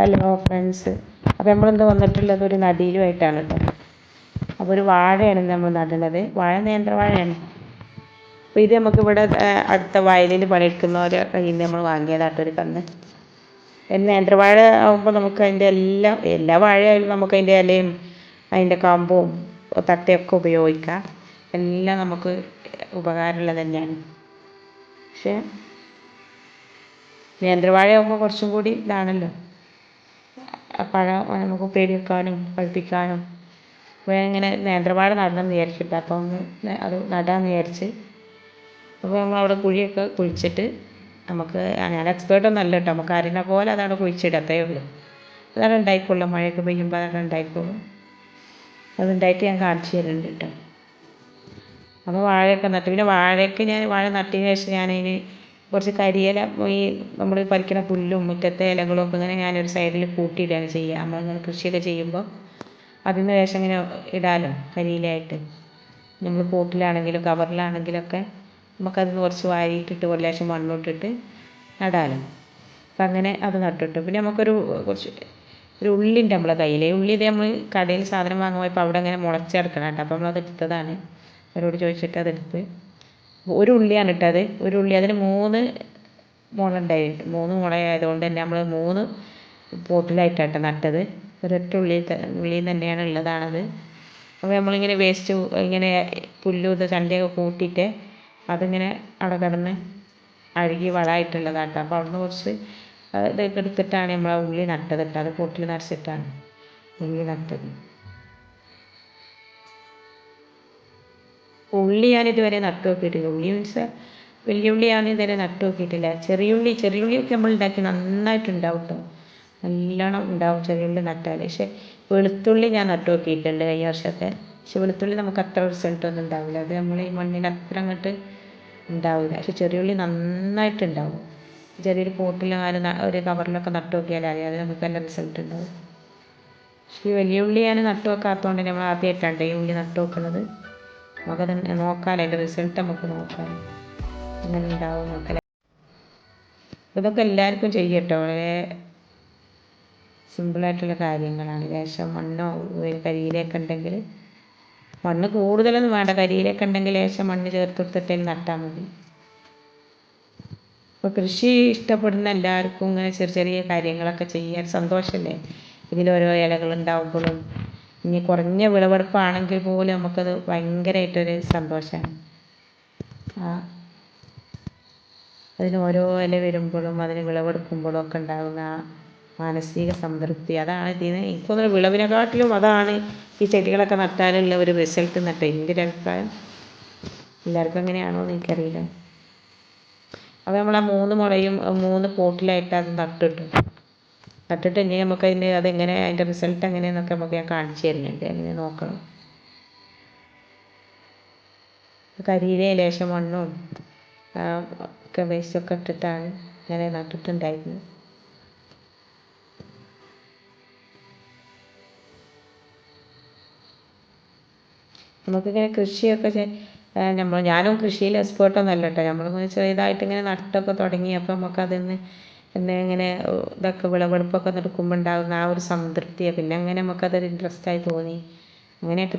Hello friends. അപ്പോൾ നമ്മളിന്ന് വന്നിട്ടുള്ളത്? ഒരു നടീലുമായിട്ടാണ് കേട്ടോ അപ്പോൾ ഒരു വാഴയാണ് നമ്മൾ നടുന്നത്. വാഴ നേന്ത്രവാഴയാണ് അപ്പോൾ ഇത് നമുക്ക് ഇവിടെ അടുത്ത വയലിൽ പണിയെടുക്കുന്നവരെ കയ്യിൽ നിന്ന് നമ്മൾ വാങ്ങിയതാട്ടോ ഒരു കന്ന്. നേന്ത്രവാഴ ആകുമ്പോൾ നമുക്ക് അതിന്റെ എല്ലാം എല്ലാ വാഴയായാലും നമുക്ക് അതിന്റെ ഇലയും അതിന്റെ കാമ്പും തട്ടയൊക്കെ ഉപയോഗിക്കാം. എല്ലാം നമുക്ക് ഉപകാരമുള്ളത് തന്നെയാണ്. പക്ഷേ നേന്ത്രവാഴയാകുമ്പോൾ കുറച്ചും കൂടി ഇതാണല്ലോ. പഴം നമുക്ക് ഉപ്പേരി വെക്കാനും പഴുപ്പിക്കാനും അപ്പോൾ ഇങ്ങനെ നേന്ത്രവാഴ നടണമെന്ന് അപ്പോൾ ഒന്ന് അത് നടാമെന്ന് വിചാരിച്ച് അപ്പോൾ നമ്മൾ അവിടെ കുഴിയൊക്കെ കുഴിച്ചിട്ട് നമുക്ക് ഞാൻ എക്സ്പേർട്ടൊന്നും അല്ല കേട്ടോ. നമുക്ക് അറിയുന്ന പോലെ അതവിടെ കുഴിച്ചിടുക അത്രയേ ഉള്ളൂ. അതവിടെ ഉണ്ടായിക്കോളും മഴയൊക്കെ പെയ്യുമ്പോൾ അതവിടെ ഉണ്ടായിക്കോളും അതുണ്ടായിട്ട് ഞാൻ കാണിച്ചു തരുന്നുണ്ട് കേട്ടോ. അപ്പോൾ വാഴയൊക്കെ നട്ടു. പിന്നെ വാഴയ്ക്ക് ഞാൻ വാഴ നട്ടതിന് ശേഷം ഞാനതിന് കുറച്ച് കരിയില ഈ നമ്മൾ പറിക്കണ പുല്ലും മുറ്റത്തെ ഇലകളും ഒക്കെ ഇങ്ങനെ ഒരു സൈഡിൽ കൂട്ടിയിടുകയാണ് ചെയ്യുക. നമ്മളിങ്ങനെ കൃഷിയൊക്കെ ചെയ്യുമ്പോൾ അതിന് ശേഷം ഇങ്ങനെ ഇടാമല്ലോ കരിയിലയായിട്ട്. നമ്മൾ പോട്ടിലാണെങ്കിലും കവറിലാണെങ്കിലൊക്കെ നമുക്കത് കുറച്ച് വാരിയിട്ടിട്ട് ഒരു ലേശം മണ്ണുമിട്ടിട്ട് നടാമല്ലോ അപ്പം അങ്ങനെ അത് നട്ടിട്ടു. പിന്നെ നമുക്കൊരു കുറച്ച് ഒരു ഉള്ളിന്റെ നമ്മളെ കയ്യിൽ ഉള്ളി ഇത് നമ്മൾ കടയിൽ സാധനം വാങ്ങുമ്പോൾ ഇപ്പോൾ അവിടെ ഇങ്ങനെ മുളച്ച് കിടക്കണം കേട്ടോ. അപ്പോൾ നമ്മളത് എടുത്തതാണ്. അവരോട് ചോദിച്ചിട്ട് അതെടുത്ത് ഒരു ഉള്ളിയാണ് ഇട്ടത്. ഒരു ഉള്ളി അതിന് മൂന്ന് മുള മൂന്ന് മുള ആയതുകൊണ്ട് തന്നെ നമ്മൾ മൂന്ന് പോട്ടിലായിട്ടാണ് നട്ടത്. ഒരൊറ്റ ഉള്ളി ഉള്ളിയിൽ തന്നെയാണ് ഉള്ളതാണത്. അപ്പോൾ നമ്മളിങ്ങനെ വേസ്റ്റ് ഇങ്ങനെ പുല്ലും ഇത് ചണ്ടിയൊക്കെ കൂട്ടിയിട്ട് അതിങ്ങനെ അവിടെ കിടന്ന് അഴുകി വളമായിട്ടുള്ളതാണ് കേട്ടോ. അപ്പോൾ അവിടുന്ന് കുറച്ച് ഇതൊക്കെ എടുത്തിട്ടാണ് നമ്മൾ ആ ഉള്ളി നട്ടത് കേട്ടോ. അത് പൊട്ടിൽ നിറച്ചിട്ടാണ് ഉള്ളി നട്ടത്. ഉള്ളി ഞാൻ ഇതുവരെ നട്ടു നോക്കിയിട്ടില്ല ഉള്ളി മീൻസ് വലിയ ഉള്ളി ഞാൻ ഇതുവരെ നട്ടു നോക്കിയിട്ടില്ല ചെറിയ ഉള്ളി ചെറിയ ഉള്ളിയൊക്കെ നമ്മൾ ഉണ്ടാക്കി നന്നായിട്ടുണ്ടാവും കേട്ടോ നല്ലോണം ഉണ്ടാവും ചെറിയ ഉള്ളി നട്ടാൽ പക്ഷേ വെളുത്തുള്ളി ഞാൻ നട്ടു നോക്കിയിട്ടുണ്ട് കഴിഞ്ഞ വർഷത്തെ പക്ഷെ വെളുത്തുള്ളി നമുക്ക് അത്ര റിസൾട്ട് ഒന്നും ഉണ്ടാവില്ല. അത് നമ്മൾ ഈ മണ്ണിന് അത്ര അങ്ങോട്ട് ഉണ്ടാവില്ല. പക്ഷെ ചെറിയ ഉള്ളി നന്നായിട്ടുണ്ടാവും. ചെറിയൊരു പോട്ടിൽ ഒരു കവറിലൊക്കെ നട്ടു നോക്കിയാൽ അറിയാം. അത് നമുക്ക് നല്ല റിസൾട്ട് ഉണ്ടാവും. പക്ഷേ ഈ വലിയ ഉള്ളി ഞാൻ നട്ടു വെക്കാത്തതുകൊണ്ട് നമ്മൾ ആദ്യമായിട്ടാണ് ഈ ഉള്ളി നട്ടു വെക്കുന്നത് നമുക്കത് നോക്കാമല്ലോ അതിന്റെ റിസൾട്ട് നമുക്ക് നോക്കാം. എങ്ങനെ ഉണ്ടാവും നോക്കാം ഇതൊക്കെ എല്ലാവർക്കും ചെയ്യട്ടോ. വളരെ സിമ്പിളായിട്ടുള്ള കാര്യങ്ങളാണ്. ലേശം മണ്ണോ കരിയിലേക്ക് ഉണ്ടെങ്കിൽ മണ്ണ് കൂടുതലൊന്നും വേണ്ട. കരിയിലേക്ക് ഉണ്ടെങ്കിൽ ലേശം മണ്ണ് ചേർത്ത് കൊടുത്തിട്ട് നട്ടാൽ മതി. ഇപ്പോൾ കൃഷി ഇഷ്ടപ്പെടുന്ന എല്ലാവർക്കും ഇങ്ങനെ ചെറിയ ചെറിയ കാര്യങ്ങളൊക്കെ ചെയ്യാൻ സന്തോഷമല്ലേ ഇലകൾ ഉണ്ടാവുമ്പോഴും ഇനി കുറഞ്ഞ വിളവെടുപ്പാണെങ്കിൽ പോലും നമുക്കത് ഭയങ്കരമായിട്ടൊരു സന്തോഷമാണ് അതിന് ഓരോ ഇല വരുമ്പോഴും അതിന് വിളവെടുക്കുമ്പോഴും ഒക്കെ ഉണ്ടാകുന്ന മാനസിക സംതൃപ്തി. അതാണ് ഇതിന് എനിക്ക് തോന്നുന്നു വിളവിനെക്കാട്ടിലും അതാണ് ഈ ചെടികളൊക്കെ നട്ടാലുള്ള ഒരു റിസൾട്ട് എന്നിട്ട് എന്റെ ഒരു അഭിപ്രായം. എല്ലാവർക്കും എങ്ങനെയാണോ എന്ന് എനിക്കറിയില്ല. അപ്പോൾ നമ്മൾ ആ മൂന്ന് മുളയും മൂന്ന് പോട്ടിലായിട്ട് അത് നട്ടിട്ടു നട്ടിട്ട് ഇനി നമുക്ക് അതിന് അതെങ്ങനെ അതിന്റെ റിസൾട്ട് എങ്ങനെയെന്നൊക്കെ നമുക്ക് ഞാൻ കാണിച്ചു തരുന്നുണ്ട്. എങ്ങനെ നോക്കണം. കരിയിലെ ലേശം മണ്ണും ഒക്കെ വേസ്റ്റൊക്കെ ഇട്ടിട്ടാണ് ഞാൻ നട്ടിട്ടുണ്ടായിരുന്നത്. നമുക്കിങ്ങനെ കൃഷിയൊക്കെ നമ്മൾ ഞാനും കൃഷിയിൽ എക്സ്പേർട്ടൊന്നും അല്ല കേട്ടോ. നമ്മളിങ്ങനെ ചെറുതായിട്ട് ഇങ്ങനെ നട്ടൊക്കെ തുടങ്ങിയപ്പോൾ നമുക്കതിന്ന് പിന്നെ ഇങ്ങനെ ഇതൊക്കെ വിളവെടുപ്പൊക്കെ നടക്കുമ്പോൾ ഉണ്ടാകുന്ന ആ ഒരു സംതൃപ്തിയാണ് പിന്നെ അങ്ങനെ നമുക്കതൊരു ഇൻട്രസ്റ്റായി തോന്നി. അങ്ങനെയായിട്ട്